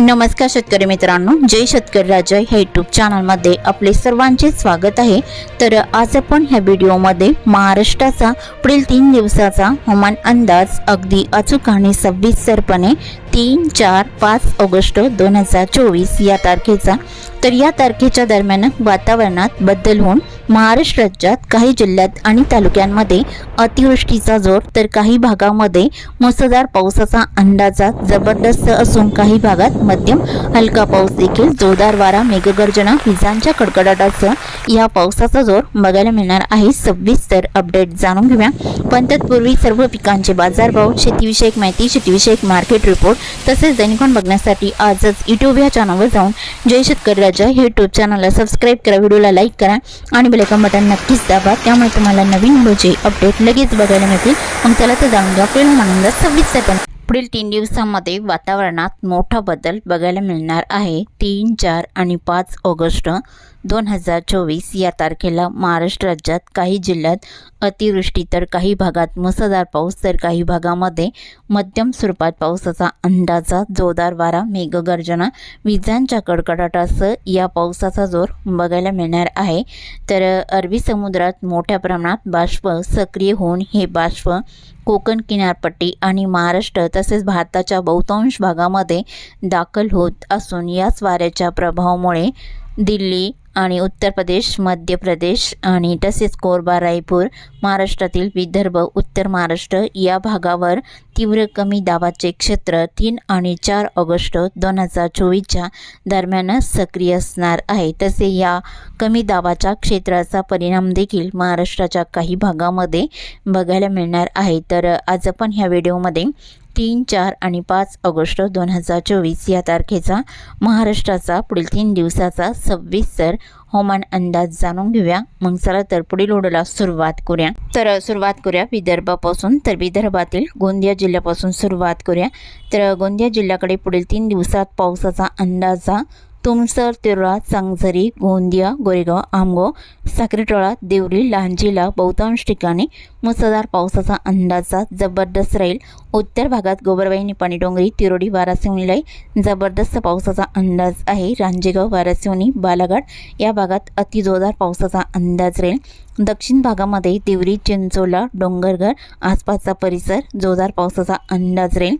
नमस्कार शेतकरी मित्रांनो जय शेतकरी राजा ह्या यूट्यूब चॅनलमध्ये आपले सर्वांचे स्वागत आहे. तर आज आपण ह्या व्हिडिओमध्ये महाराष्ट्राचा पुढील तीन दिवसाचा हवामान अंदाज अगदी अचूक आणि सविस्तरपणे तीन चार पाच ऑगस्ट दोन हजार चोवीस या तारखेचा. तर या तारखेच्या दरम्यान वातावरणात बदल होऊन महाराष्ट्र राज्यात काही जिल्ह्यात आणि तालुक्यांमध्ये अतिवृष्टीचा जोर तर काही भागामध्ये मुसळधार पावसाचा अंदाजा जबरदस्त असून काही भागात मध्यम हलका पाऊस देखील जोरदार वारा मेघगर्जना विजांच्या कडकडाटासह या पावसाचा जोर बघायला मिळणार आहे. सविस्तर अपडेट जाणून घेऊया. पण तत्पूर्वी सर्व पिकांचे बाजारभाव शेतीविषयक माहिती शेतीविषयक मार्केट रिपोर्ट तसेच दैनिकॉन बघण्यासाठी आजच यूट्यूब या चॅनलवर जाऊन जय शेतकरी राजा. हे यूट्यूब चॅनलला सबस्क्राईब करा व्हिडिओला लाईक करा आणि बेलायकॉन बटन नक्कीच दाबा. त्यामुळे तुम्हाला नवीन व्हिडिओचे अपडेट लगेच बघायला मिळतील. मग चला तर जाणून घ्या आपल्याला आनंद सव्वीस पुढील तीन दिवसांमध्ये वातावरणात मोठा बदल बघायला मिळणार आहे. तीन चार आणि पाच ऑगस्ट दोन हजार चोवीस या तारखेला महाराष्ट्र राज्यात काही जिल्ह्यात अतिवृष्टी तर काही भागात मुसळधार पाऊस तर काही भागामध्ये मध्यम स्वरूपात पावसाचा अंदाजा जोरदार वारा मेघगर्जना विजांच्या कडकडाटासह या पावसाचा जोर बघायला मिळणार आहे. तर अरबी समुद्रात मोठ्या प्रमाणात बाष्प सक्रिय होऊन हे बाष्प कोकण किनारपट्टी आणि महाराष्ट्र तसेच भारताच्या बहुतांश भागामध्ये दाखल होत असून याच वाऱ्याच्या प्रभावामुळे दिल्ली आणि उत्तर प्रदेश मध्य प्रदेश आणि तसेच कोरबा रायपूर महाराष्ट्रातील विदर्भ उत्तर महाराष्ट्र या भागावर तीव्र कमी दाबाचे क्षेत्र तीन आणि चार ऑगस्ट दोन हजार चोवीसच्या दरम्यान सक्रिय असणार आहे. तसे या कमी दाबाच्या क्षेत्राचा परिणाम देखील महाराष्ट्राच्या काही भागामध्ये बघायला मिळणार आहे. तर आज आपण ह्या व्हिडिओमध्ये तीन चार आणि पाच ऑगस्ट दोन हजार चोवीस या तारखेचा महाराष्ट्राचा पुढील तीन दिवसाचा सव्वीसर हवामान अंदाज जाणून घेऊया. मग चला तर पुढील ओढला सुरुवात करूया. तर सुरुवात करूया विदर्भापासून. तर विदर्भातील गोंदिया जिल्ह्यापासून सुरुवात करूया. तर गोंदिया जिल्ह्याकडे पुढील तीन दिवसात पावसाचा अंदाजा तुमसर तिरोळा चांगझरी गोंदिया गोरेगाव आमगाव साक्रीटोळा देवरी लहानजीला बहुतांश ठिकाणी मुसळधार पावसाचा अंदाजा जबरदस्त राहील उत्तर भागात गोबरवाई निपाणी डोंगरी तिरोडी वारासिवणीलाही जबरदस्त पावसाचा अंदाज आहे. रांजेगाव वारासिवणी बालाघाट या भागात अतिजोरदार पावसाचा अंदाज राहील दक्षिण भागामध्ये देवरी चिंचोला डोंगरघर आसपासचा परिसर जोरदार पावसाचा अंदाज राहील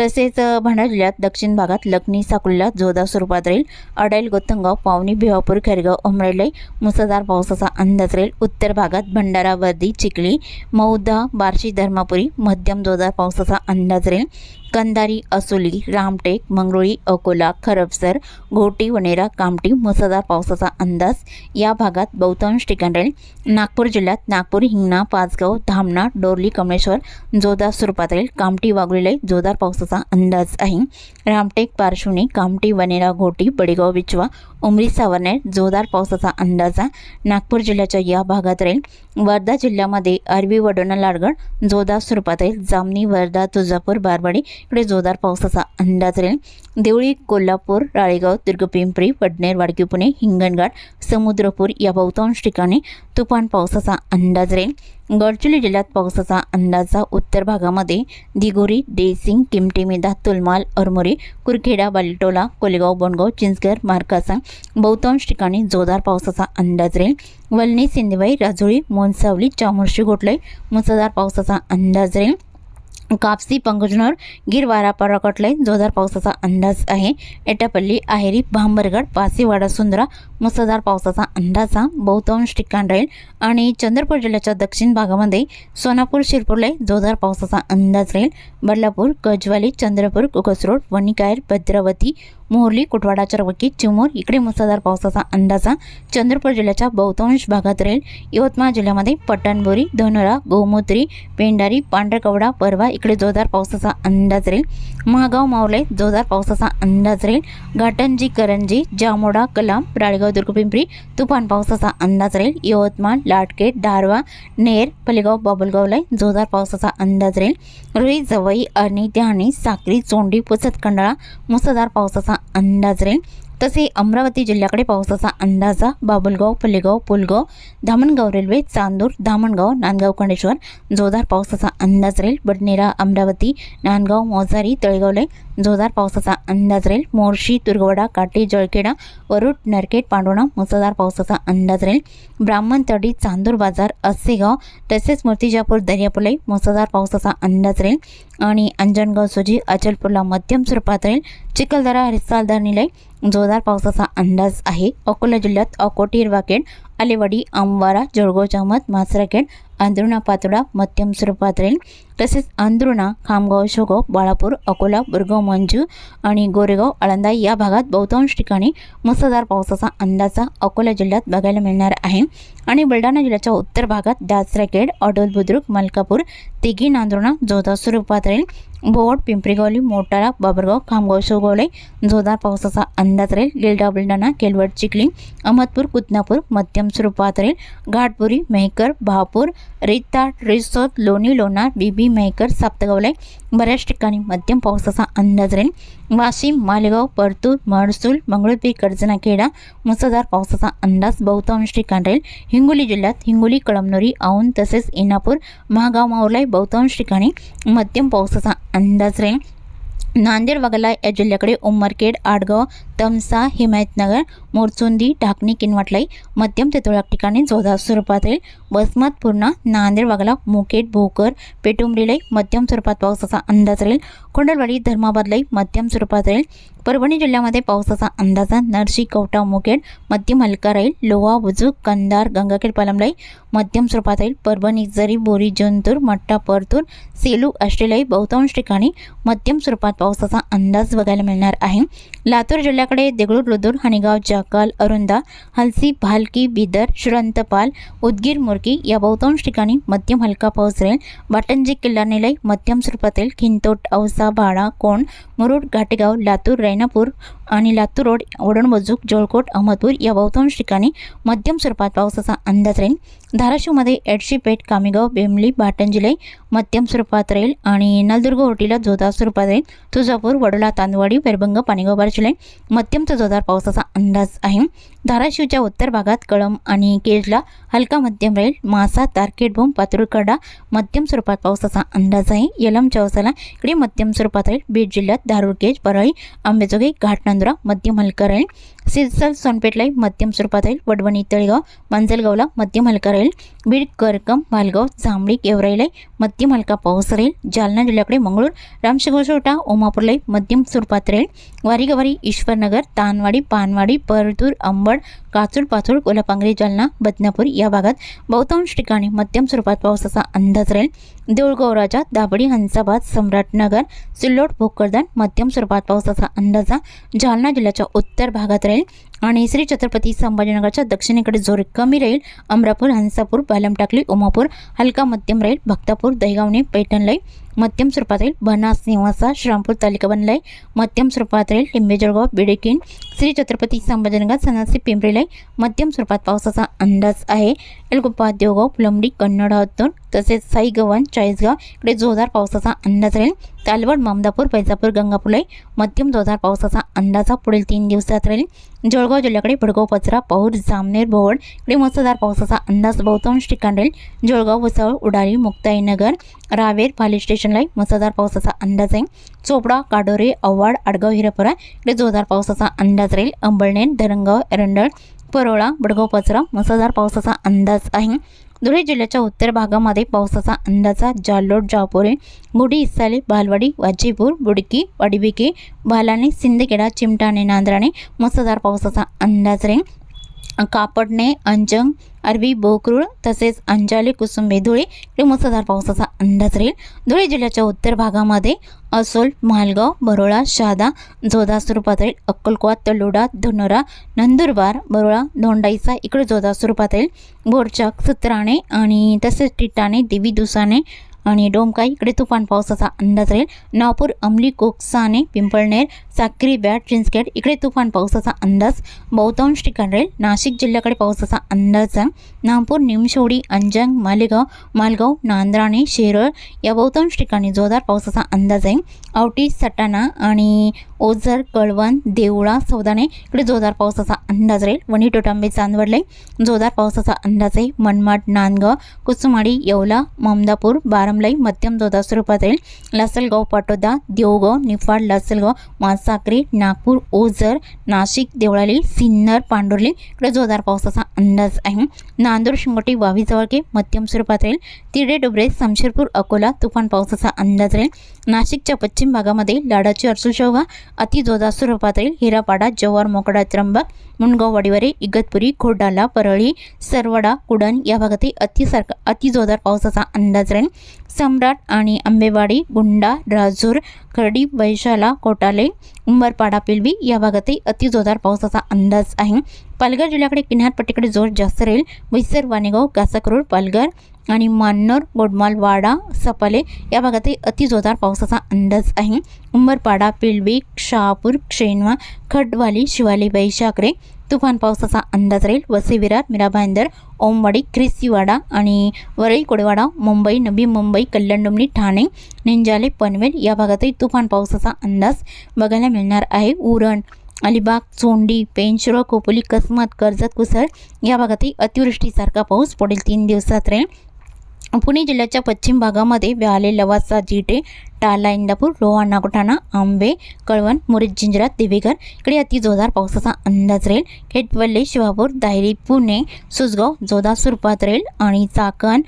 तसेच भंडारा जिल्ह्यात दक्षिण भागात लखनी साकुल्ला जोरदार स्वरूपात राहील. अडाईल गोतंगाव पावनी भिवापूर खेरगाव उमरेले मुसळधार पावसाचा अंदाज राहील. उत्तर भागात भंडारा वर्दी चिखली मौदा बार्शी धर्मापुरी मध्यम जोरदार पावसाचा अंदाज राहील. कंदारी असोली रामटेक मंगरुळी अकोला खरबसर घोटी वनेरा कामटी मुसळधार पावसाचा अंदाज या भागात बहुतांश ठिकाण राहील. नागपूर जिल्ह्यात नागपूर हिंगणा पाचगाव धामणा डोरली कमळेश्वर जोरदार स्वरूपात राहील. कामटी वाघुलीला जोरदार पावसाचा अंदाज आहे. रामटेक पार्श्वनी कामटी वनेरा घोटी बडेगाव बिचवा उमरी सावरनेर जोरदार पावसाचा अंदाजा नागपूर जिल्ह्याच्या या भागात राहील वर्धा जिल्ह्यामध्ये अरबी वडोणा लाडगड जोरदार स्वरूपात राहील. जामनी वर्धा तुळजापूर बारवाडी इकडे जोरदार पावसाचा अंदाज राहील. देवळी कोल्हापूर राळेगाव दुर्गपिंपरी वडनेर वाडकी पुणे हिंगणघाट समुद्रपूर या बहुतांश ठिकाणी तुफान पावसाचा अंदाज राहील. गडचिरोली जिल्ह्यात पावसाचा अंदाजा उत्तर भागामध्ये दिगोरी देसिंग किमटे मेधा तुलमाल अरमोरी कुरखेडा बालिटोला कोलेगाव बोंडगाव चिंचगर मार्कासा बहुतांश ठिकाणी जोरदार पावसाचा अंदाज राहील. वलणी सिंदेवाई राजुळी मोनसावली चामोर्शी गोटले मुसळधार पावसाचा अंदाज राहील. कापसी पंगजनोर गिरवारा वारापारा कटलाई जोरदार पावसाचा अंदाज आहे. एटापल्ली आहेरी भांबरगड पासीवाडा सुंदरा मुसळधार पावसाचा अंदाजा बहुतांश ठिकाण राहील. आणि चंद्रपूर जिल्ह्याच्या दक्षिण भागामध्ये सोनापूर शिरपूरला जोरदार पावसाचा अंदाज राहील. बदलापूर गजवाली चंद्रपूर कुकसरोड वणिकायर भद्रावती मोहर्ली कुटवाडा चरवकी चिमूर इकडे मुसळधार पावसाचा अंदाजा चंद्रपूर जिल्ह्याच्या बहुतांश भागात राहील यवतमाळ जिल्ह्यामध्ये पट्टणबोरी धनोरा गोमूत्री पेंडारी पांढरकवडा परवा इकडे जोरदार पावसाचा अंदाज राहील महागाव मावले जोरदार पावसाचा अंदाज राहील घाटंजी करंजी जामोडा कलाम राळेगाव दुर्गपिंपरी तुफान पावसाचा अंदाज राहील यवतमाळ लाटकेट दारवा नेर पलेगाव बाबुलगावला जोरदार पावसाचा अंदाज राहील रुई जवई अर्णी त्याहाणी साक्री चोंडी पुसत खंडाळा मुसळधार पावसाचा अंदाज राहील. तसे अमरावती जिल्ह्याकडे पावसाचा अंदाजा बाबुलगाव पल्लेगाव पुलगाव धामणगाव रेल्वे चांदूर धामणगाव नांदगाव खंडेश्वर. जोरदार पावसाचा अंदाज राहील बडनेरा अमरावती नांदगाव मोजारी तळेगावले जोरदार पावसाचा अंदाज राहील मोर्शी तुर्गवडा काटे जळखेडा वरुड नरकेट पांडोणा. मुसळधार पावसाचा अंदाज राहील ब्राह्मण तडी चांदूर बाजार अस्सेगाव तसेच मूर्तिजापूर दर्यापुलाई मुसळधार पावसाचा अंदाज राहील आणि अंजनगाव सुजी अचलपूरला मध्यम स्वरूपात राहील. चिखलदरा हरिसालदार निलय जोरदार पावसाचा अंदाज आहे. अकोला जिल्ह्यात अकोटी वाकेड आलेवाडी आंबारा जळगाव जामत मासराखेड आंध्रुणा पातोडा मध्यम स्वरूपात राहील तसेच आंध्रुणा खामगाव शोगाव बाळापूर अकोला बुरगाव मंजू आणि गोरेगाव आळंदा या भागात बहुतांश ठिकाणी मुसळधार पावसाचा अंदाजा अकोला जिल्ह्यात बघायला मिळणार आहे. आणि बुलढाणा जिल्ह्याच्या उत्तर भागात दासराखेड अडोल बुद्रुक मलकापूर तिघी नांदुर्णा जोरदार स्वरूपात राहील बोड पिंपरीगवली मोटाळा बाबरगाव खामगाव शोगवले जोरदार पावसाचा अंदाज राहील. गिल्डा बुलढाणा केलवड चिखली अहमदपूर कुतनापूर मध्यम स्वरूपातील राहील घाटपुरी मेहकर भापूर रेताट रिसोद लोणी लोणार बीबी मेहकर साप्तगावले बऱ्याच ठिकाणी मध्यम पावसाचा अंदाज राहील वाशिम मालेगाव परतूर महसूल मंगळूरपीर कर्जनाखेडा मुसळधार पावसाचा अंदाज बहुतांश ठिकाण राहील हिंगोली जिल्ह्यात हिंगोली कळमनुरी औंध तसेच इनापूर महागाव मावलाई बहुतांश ठिकाणी मध्यम पावसाचा अंदाज राहील नांदेड वगळा या जिल्ह्याकडे उमरखेड आडगाव तमसा हिमायतनगर मोरचुंदी ढाकणी किनवाटलाई मध्यम ते तुरळक ठिकाणी जोरदार स्वरूपात राहील वसमत पूर्णा नांदेड वगळा मुकेट भोकर पेटुंबरीलाई मध्यम स्वरूपात पावसाचा अंदाज राहील. कोंडलवाडी धर्माबादलाई मध्यम स्वरूपात राहील. परभणी जिल्ह्यामध्ये पावसाचा अंदाज नरशी कवटा मुखेड मध्यम हलका राहील. लोहा बुजुक कंदार गंगाखेड पालमलाई मध्यम स्वरूपात राहील परभणी जरी बोरी जंतूर मट्टा परतूर सेलू ऑस्ट्रेलियाई बहुतांश ठिकाणी मध्यम स्वरूपात पावसाचा अंदाज बघायला मिळणार आहे. लातूर जिल्ह्याकडे देगलूर लुदूर हणीगाव जाकाल अरुंदा हलसी भालकी बिदर श्रंतपाल उदगीर मुरकी या बहुतांश ठिकाणी मध्यम हलका पाऊस राहील. बाटंजी किल्ला निलय मध्यम स्वरूपातील खिंतोट औसा भाडा कोण मुरुड घाटेगाव लातूर रैनापूर आणि लातूर रोड वडणबजुक जोळकोट अहमदपूर या बहुतांश ठिकाणी मध्यम स्वरूपात पावसाचा अंदाज राहील. धाराशिवमध्ये एडशी पेठ कामेगाव बेमली भाटंजिलाई मध्यम स्वरूपात राहील आणि नलदुर्ग होटीला जोधा स्वरूपात राहील. तुळजापूर वडोला तांदवाडी वैरभंग पाणीगाव बारशिलाई मध्यम ते जोरदार पावसाचा अंदाज आहे. धाराशिवच्या उत्तर भागात कळम आणि केजला हलका मध्यम राहील. मासा तारखेडभूम पातुरकडा मध्यम स्वरूपात पावसाचा अंदाज आहे. यलम चौसाला इकडे मध्यम स्वरूपात राहील. बीड जिल्ह्यात धारूरकेज परळी आंबेजोगाई घाटनांदुरा मध्यम हलका राहील. सिरसल सोनपेठलाई मध्यम स्वरूपात राहील. वडवणी तळेगाव मांजलगावला मध्यम हलका राहील. बीड करकम भालगाव जांभळी गेवराईलाई मध्यम हलका पाऊस राहील. जालना जिल्ह्याकडे मंगळूर रामशिगोशोटा ओमापूरलाई मध्यम स्वरूपात राहील. वारीगवारी ईश्वरनगर तानवाडी पानवाडी परतूर अंबड काचूर पाचूर कोल्हापांगरी जालना बदनापूर या भागात बहुतांश ठिकाणी मध्यम स्वरूपात पावसाचा अंदाज राहील. देऊळगाव राजा दाबडी हंसाबाद सम्राटनगर सिल्लोड भोकरदान मध्यम स्वरूपात पावसाचा अंदाजा जालना जिल्ह्याच्या उत्तर भागात राहील. आणि श्री छत्रपती संभाजीनगरच्या दक्षिणेकडे जोर कमी राहील अमरापूर हंसापूर बालमटाकली उमापूर हलका मध्यम राहील भक्तापूर दहिगावणे पैठणलाई मध्यम स्वरूपात राहील बनास निवासा श्रामपूर तालुका बनलाय. मध्यम स्वरूपात राहील लिंबे जळगाव बिडेकिन श्री छत्रपती संभाजीनगर सनासी पिंपरीलाई मध्यम स्वरूपात पावसाचा अंदाज आहे. एलगुप्पा देवगाव फुलंबडी कन्नड हत्तूर तसेच साईगवन चाळीसगाव इकडे जोरदार पावसाचा अंदाज राहील. तालवड ममदापूर पैजापूर गंगापूरलाई मध्यम जोरदार पावसाचा अंदाजा पुढील तीन दिवसात राहील. जळगाव जिल्ह्याकडे भडगाव पचरा पौर जामनेर भोवड इकडे मुसळधार पावसाचा अंदाज बहुतांश ठिकाण राहील. जळगाव वसाळ उडाळी मुक्ताईनगर रावेर पाली स्टेशनला मुसळधार पावसाचा अंदाज आहे. चोपडा काडोरे अव्वाड आडगाव हिरापुरा इकडे जोरदार पावसाचा अंदाज राहील. अंबळनेर धरणगाव एरंडळ परोळा बडगाव पचरा मुसळधार पावसाचा अंदाज आहे. धुळे जिल्ह्याच्या उत्तर भागामध्ये पावसाचा अंदाजा जालोड जापोरे गुढी इसाले बालवाडी वाजीपूर बुडकी वाडीबिके बालाणे सिंदखेडा चिमटाणे नांद्राणे मुसळधार पावसाचा अंदाज राहील. कापडणे अंजंग अरबी बोकरूळ तसेच अंजाले कुसुंबे धुळे इकडे मुसळधार पावसाचा अंदाज राहील. धुळे जिल्ह्याच्या उत्तर भागामध्ये असोल मालगाव बरोळा शहादा जोधा स्वरूपात राहील अक्कलकोवा तलोडा धनोरा नंदुरबार बरोळा धोंडाईचा इकडे जोधा स्वरूपात राहील बोरचाक सत्राणे आणि तसेच टिटाणे देवी दुसाने आणि डोमका इकडे तुफान पावसाचा अंदाज राहील. नागपूर अमली कोकसाने पिंपळनेर साक्री बॅट चिंचखेड इकडे तुफान पावसाचा अंदाज. बहुतांश ठिकाण राहील. नाशिक जिल्ह्याकडे पावसाचा अंदाज आहे. नागपूर निमशोडी अंजंग मालेगाव मालगाव नांद्राणे शेरळ या बहुतांश ठिकाणी जोरदार पावसाचा अंदाज आहे. आवटी सटाणा आणि ओझर कळवण देवळा सौदाणे. इकडे जोरदार पावसाचा अंदाज राहील. वणी टोटांबे चांदवडले. जोरदार पावसाचा अंदाज आहे. मनमाड नांदगाव कुसुमाडी येवला ममदापूर बारमलाई मध्यम जोरदार स्वरूपात राहील. लासलगाव पाटोदा देवगाव निफाड लासलगाव मासाकरी नागपूर ओझर नाशिक देवळाली सिन्नर पांडुर्ली. इकडे जोरदार पावसाचा अंदाज आहे. नांदूर शिंगोटी वावी जवळके मध्यम स्वरूपात राहील. तिडे डुबरे समशेरपूर अकोला तुफान पावसाचा अंदाज राहील. नाशिकच्या पश्चिम भागामध्ये लाडाची अर्सुशोभा अति स्वरूपातील हिरापाडा जव्हार मोकडा त्र्यंबक मुंडगाव वाडीवरे इगतपुरी खोडाला परळी सरवडा कुडण या भागातही अतिसारखा अतिजोदार पावसाचा अंदाज राहील सम्राट आणि आंबेवाडी गुंडा राजूर खर्डी वैशाला कोटाले उंबरपाडा पिलवी या भागातही अतिजोदार पावसाचा अंदाज आहे पालघर जिल्ह्याकडे किनारपट्टीकडे जोर जास्त राहील. म्हैसर वाणेगाव कासाकरोड पालघर आणि मान्नोर गोडमाल वाडा सपाले या भागातही अतिजोरदार पावसाचा अंदाज आहे. उंबरपाडा पिलवी शहापूर क्षेनवा खडवाली शिवाली बैशाकरे तुफान पावसाचा अंदाज राहील. वसे विरार मीरा भाईंदर ओमवाडी क्रिस्तीवाडा आणि वरळी कोडेवाडा मुंबई नवी मुंबई कल्याण ठाणे निंजाले पनवेल या भागातही तुफान पावसाचा अंदाज बघायला मिळणार आहे. उरण अलिबाग चोंडी पेंचरो खोपोली कसमत कर्जत कुसळ या भागातही अतिवृष्टीसारखा पाऊस पुढील तीन दिवसात राहील पुणे जिल्ह्याच्या पश्चिम भागामध्ये व्याले लवासा जिटे टाला इंदापूर लोहा नागोठाणा आंबे कळवण मुरीद जिंजरा दिवेघर इकडे अति जोरदार पावसाचा अंदाज राहील खेटवल्ले शिवापूर दायरी पुणे सुसगाव जोधा सुरपात राहील आणि चाकण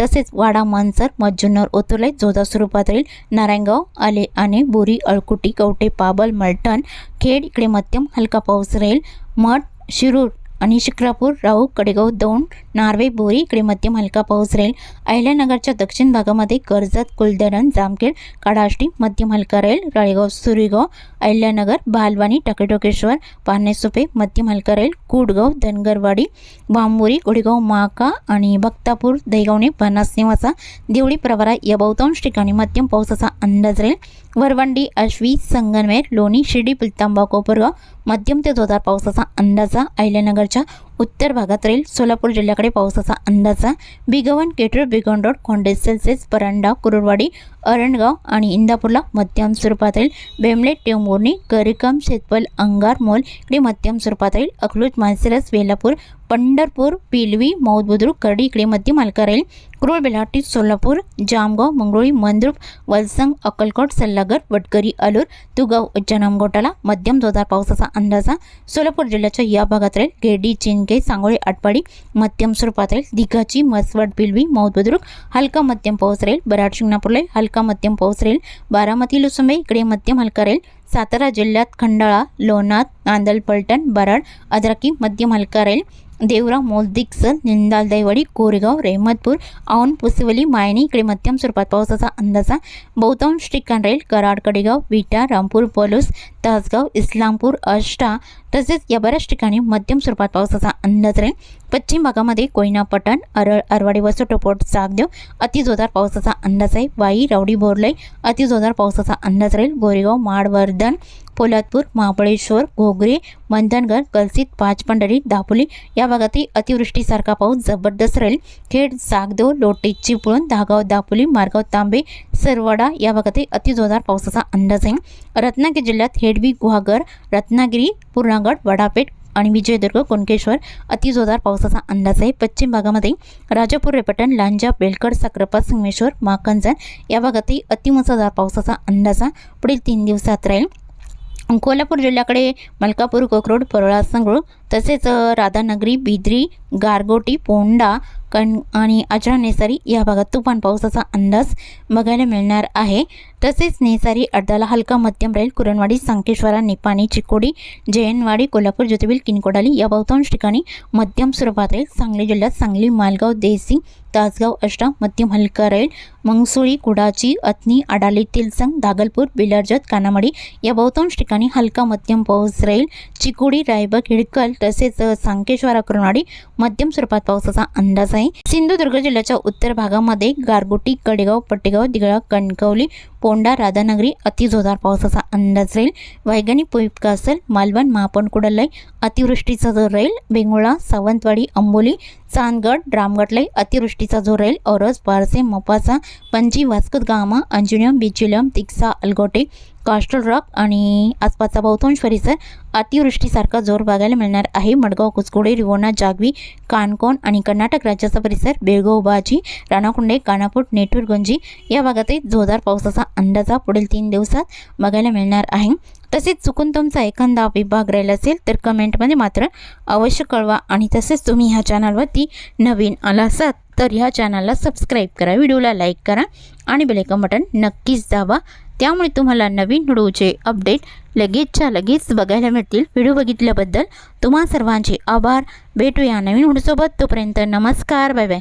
तसेच वाडा मानसर मज्जुन्नर ओतुले जोधा स्वरूपात राहील नारायणगाव आले आणि बोरी अळकुटी कवटे पाबल मलटण खेड इकडे मध्यम हलका पाऊस राहील. मठ शिरूर आणि शिक्रापूर राऊ कडेगाव दौंड नार्वे बोरी इकडे मध्यम हलका पाऊस राहील अहिल्यानगरच्या दक्षिण भागामध्ये कर्जत कुलधरण जामखेड काडाष्टी मध्यम हलका राहील राळेगाव सुरेगाव अहिल्यानगर भालवानी टकेटोकेश्वर पारनेसुपे मध्यम हलका राहील कुडगाव धनगरवाडी बांबोरी गोडेगाव माका आणि भक्तापूर दहिगावणे पन्नास निवासा देवळी प्रवारा या बहुतांश ठिकाणी मध्यम पावसाचा अंदाज राहील वरवंडी अश्वी संगनमेर लोणी शिर्डी पुलतांबा कोपरगाव मध्यम ते जोरदार पावसाचा अंदाजा अहिल्यानगरच्या उत्तर भागात राहील सोलापूर जिल्ह्याकडे पावसाचा अंदाजा. बिगवन केटूर बिगवन रोड खोंडे सेल्सेस परांडा कुरुडवाडी अरणगाव आणि इंदापूरला मध्यम स्वरूपात राहील. बेमलेट टेंबोर्णी करिकम शेतपल अंगार मोल इकडे मध्यम स्वरूपात राहील. अकलूज मानसिरस वेलापूर पंढरपूर पिलवी मौद बुद्रुक करडी इकडे मध्यम हलका राहील क्रूळ बेलाटी सोलापूर जामगाव मंगरुळी मंद्रुप वलसंग अक्कलकोट सल्लागर वटकरी अलूर तुगाव उज्जैन घोटाला मध्यम जोरदार पावसाचा अंदाजा सोलापूर जिल्ह्याच्या या भागात राहील गेडी चिंके सांगोळी आटपाडी मध्यम स्वरूपात राहील दिघाची मसवड पिलवी मौद बुद्रुक हलका मध्यम पाऊस राहील बराड शिंगणापूरला हलका मध्यम पाऊस राहील बारामती लुसुंबे इकडे मध्यम हलका राहील सातारा जिल्ह्यात खंडाळा लोणार नांदल पलटण बराड अद्राकी मध्यम हलका राहील देवराव मोलदिक्सर निंदाल दैवडी कोरेगाव रेहमतपूर औन पुसिवली मायणी इकडे मध्यम स्वरूपात पावसाचा अंदाज बहुतांश ठिकाण राहील कराड कडेगाव विटा रामपूर पलूस तासगाव इस्लामपूर अष्टा तसेच या बऱ्याच ठिकाणी मध्यम स्वरूपात पावसाचा अंदाज राहील. पश्चिम भागामध्ये कोयना पटण अरळ अरवाडी वसोटोपोट सागदेव अतिजोरदार पावसाचा अंदाज आहे. वाई रावडी बोरले अतिजोरदार पावसाचा अंदाज राहील. गोरेगाव माडवर्धन पोलादपूर महाबळेश्वर घोगरे मंथनगड कलसित पाचपंढरी दापोली या भागातही अतिवृष्टीसारखा पाऊस जबरदस्त राहील. खेड सागदेव लोटे चिपळूण धागाव दापोली मारगाव तांबे सरवडा या भागातही अतिजोरदार पावसाचा अंदाज आहे. रत्नागिरी जिल्ह्यात हेडवी गुहागर रत्नागिरी पूर्णागड वडापेठ आणि विजयदुर्ग कुणकेश्वर अतिजोरदार पावसाचा अंदाज आहे. पश्चिम भागामध्ये राजापूर रेपटण लांजा बेलकड साक्रपा संगमेश्वर माकंजन या भागातही अतिमुसळधार पावसाचा अंदाज पुढील तीन दिवसात राहील. कोल्हापूर जिल्ह्याकडे मलकापूर कोकरोड परळा संगरूळ तसेच राधानगरी बिद्री गारगोटी पोंडा कण आणि अजरा नेसारी या भागात तुफान पावसाचा अंदाज बघायला मिळणार आहे. तसेच नेसारी अड्डाला हलका मध्यम राहील कुरणवाडी संकेश्वरा निपाणी चिकोडी जयनवाडी कोल्हापूर ज्योतिबील किनकोडाली या बहुतांश ठिकाणी मध्यम स्वरूपात राहील सांगली जिल्ह्यात सांगली मालगाव देसिंग तासगाव अष्टा मध्यम हलका राहील मंगसुळी कुडाची अथनी अडाली तिलसंग दागलपूर बिलारजत कानामाडी या बहुतांश ठिकाणी हलका मध्यम पाऊस राहील चिकोडी रायबग हिडकल तसेच सांकेश्वरा कुरणवाडी मध्यम स्वरूपात पावसाचा अंदाज आहे. सिंधुदुर्ग जिल्ह्याच्या उत्तर भागामध्ये गारगोटी कडेगाव पट्टेगाव दिगळा कणकवली पोंडा राधानगरी अतिजोरदार पावसाचा अंदाज राहील. वैज्ञानिक उपयुक्त असेल मालवण महापण कुडलई अतिवृष्टीचा जोर राहील. बेंगुळा सावंतवाडी अंबोली चांदगड रामगडलाई अतिवृष्टीचा जोर राहील. औरस पारसे मोपासा पणजी वास्कोद गामा अंजुनियम बिचुलियम तिक्सा अलगोटे कास्टल रॉक आणि आसपासचा बहुतांश परिसर अतिवृष्टीसारखा जोर बघायला मिळणार आहे. मडगाव कुसकोडे रिवोना जागवी काणकोण आणि कर्नाटक राज्याचा परिसर बेळगाव बाजी राणाकुंडे कानापूर नेटूरगंजी या भागातही जोरदार पावसाचा अंदाजा पुढील तीन दिवसात बघायला मिळणार आहे. तसेच चुकून तुमचा एखादा विभाग राहिला असेल तर कमेंटमध्ये मात्र अवश्य कळवा. आणि तसेच तुम्ही ह्या चॅनलवरती नवीन आला असाल तर ह्या चॅनलला सबस्क्राईब करा व्हिडिओला लाईक करा आणि बेलेकन बटन नक्कीच दाबा. त्यामुळे तुम्हाला नवीन व्हिडिओचे अपडेट लगेचच्या लगेच बघायला मिळतील. व्हिडिओ बघितल्याबद्दल तुम्हा सर्वांचे आभार. भेटूया नवीन व्हिडिओसोबत. तोपर्यंत नमस्कार. Bye bye.